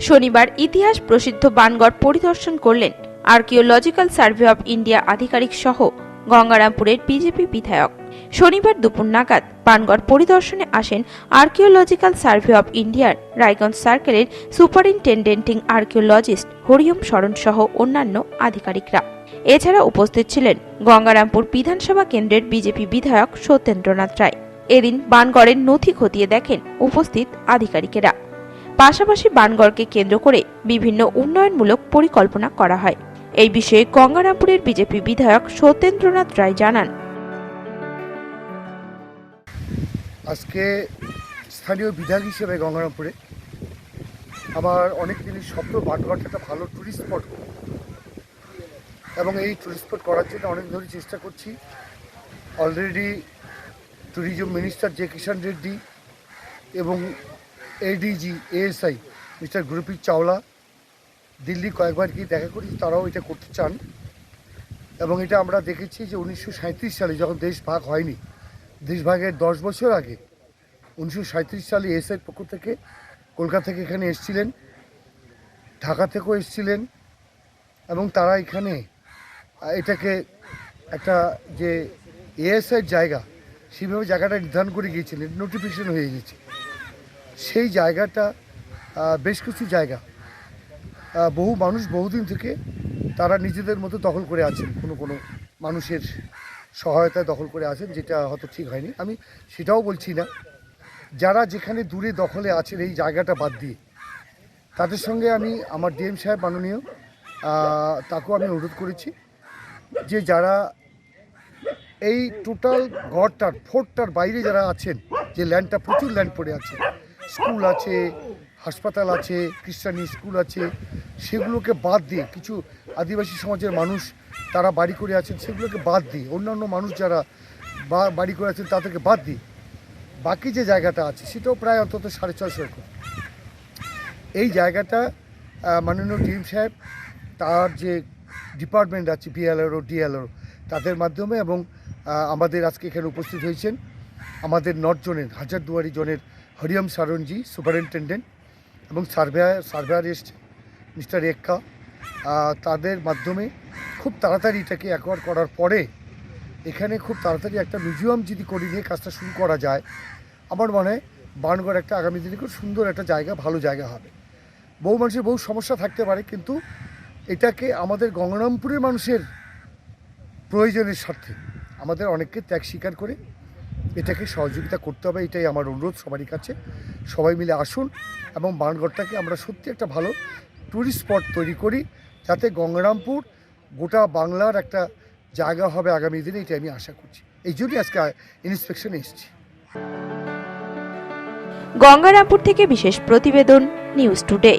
শনিবার ইতিহাস প্রসিদ্ধ বানগড় পরিদর্শন করলেন আর্কিওলজিক্যাল সার্ভে অব ইন্ডিয়া আধিকারিক সহ গঙ্গারামপুরের বিজেপি বিধায়ক। শনিবার দুপুর নাগাদ পানগড় পরিদর্শনে আসেন আর্কিওলজিক্যাল সার্ভে অব ইন্ডিয়ার রায়গঞ্জ সার্কেলের সুপারিনটেন্ডেন্টিং আর্কিওলজিস্ট হরিওম শরণ সহ অন্যান্য আধিকারিকরা। এছাড়া উপস্থিত ছিলেন গঙ্গারামপুর বিধানসভা কেন্দ্রের বিজেপি বিধায়ক সত্যেন্দ্রনাথ রায়। এদিন বানগড়ের নথি খতিয়ে দেখেন উপস্থিত আধিকারিকেরা। পাশাপাশি বানগড়কে কেন্দ্র করে বিভিন্ন উন্নয়নমূলক পরিকল্পনা করা হয়। এই বিষয়ে গঙ্গারামপুরের বিজেপি বিধায়ক সত্যেন্দ্রনাথ রায় জানান। আজকে স্থানীয় বিধায়ক হিসেবে গঙ্গারামপুরে আমার অনেক দিনের স্বপ্ন বাটঘাট একটা ভালো টুরিস্ট স্পট এবং এই টুরিস্ট স্পট করার জন্য অনেক ধরে চেষ্টা করছি। Already tourism minister J Kishan Reddy এবং ADG ASI Mr Gurpreet Chawla. Delhi কয়েকবার গিয়ে দেখা করি তারাও এটা করতে চান। এবং এটা আমরা দেখেছি যে উনিশশো সালে যখন দেশ ভাগ হয়নি দেশভাগের দশ বছর আগে উনিশশো সালে এসআই পক্ষ থেকে কলকাতা থেকে এখানে এসেছিলেন, ঢাকা থেকেও এসেছিলেন, এবং তারা এখানে, এটাকে একটা যে এএসআইয়ের জায়গা, সেভাবে জায়গাটা নির্ধারণ করে গিয়েছিলেন নোটিফিকেশন হয়ে গেছে সেই জায়গাটা বেশ কিছু জায়গা। বহু মানুষ বহুদিন থেকে তারা নিজেদের মতো দখল করে আছেন। কোনো কোনো মানুষের সহায়তায় দখল করে আছেন, যেটা হয়তো ঠিক হয়নি। আমি সেটাও বলছি না। যারা যেখানে দূরে দখলে আছেন, এই জায়গাটা বাদ দিয়ে। তাদের সঙ্গে আমি, আমার ডিএম সাহেব মাননীয় তাকেও আমি অনুরোধ করেছি যে যারা এই টোটাল ঘরটার ফোর্টটার বাইরে যারা আছেন, যে ল্যান্ডটা প্রচুর ল্যান্ড পড়ে আছে স্কুল আছে, হাসপাতাল আছে, খ্রিস্টানি স্কুল আছে, সেগুলোকে বাদ দিয়ে কিছু আদিবাসী সমাজের মানুষ তারা বাড়ি করে আছেন, সেগুলোকে বাদ দিয়ে, অন্যান্য মানুষ যারা বাড়ি করে আছেন তাদেরকে বাদ দিয়ে বাকি যে জায়গাটা আছে সেটাও প্রায় অন্তত সাড়ে ছয়শো একর। এই জায়গাটা মাননীয় ডিএম সাহেব, তার যে ডিপার্টমেন্ট আছে বিএলআরও ডিএলআরও তাদের মাধ্যমে এবং আমাদের আজকে এখানে উপস্থিত হয়েছেন। আমাদের নর্থ জোনের, হাজারদুয়ারি জোনের হরিয়ম সারণজি, সুপারিনটেন্ডেন্ট এবং সার্ভেয়ার সার্ভেয়ার এসছে, মিস্টার এক্কা। তাদের মাধ্যমে খুব তাড়াতাড়ি এটাকে অ্যাকোয়ার করার পরে এখানে খুব তাড়াতাড়ি একটা মিউজিয়াম যদি করে নিয়ে কাজটা শুরু করা যায়, আমার মনে হয় বানগড় একটা আগামী দিনে খুব সুন্দর একটা জায়গা, ভালো জায়গা হবে। বহু মানুষের বহু সমস্যা থাকতে পারে, কিন্তু এটাকে আমাদের গঙ্গারামপুরের মানুষের প্রয়োজনের স্বার্থে আমাদের অনেককে ত্যাগ স্বীকার করে এটাকে সহযোগিতা করতে হবে এটাই আমার অনুরোধ সবারই কাছে। সবাই মিলে আসুন এবং বানগড়টাকে আমরা সত্যি একটা ভালো ট্যুরিস্ট স্পট তৈরি করি যাতে গঙ্গারামপুর গোটা বাংলার একটা জায়গা হবে আগামী দিনে এটা আমি আশা করছি। এই জন্যই আজকে ইন্সপেকশনে এসেছি। গঙ্গারামপুর থেকে বিশেষ প্রতিবেদন নিউজ টুডে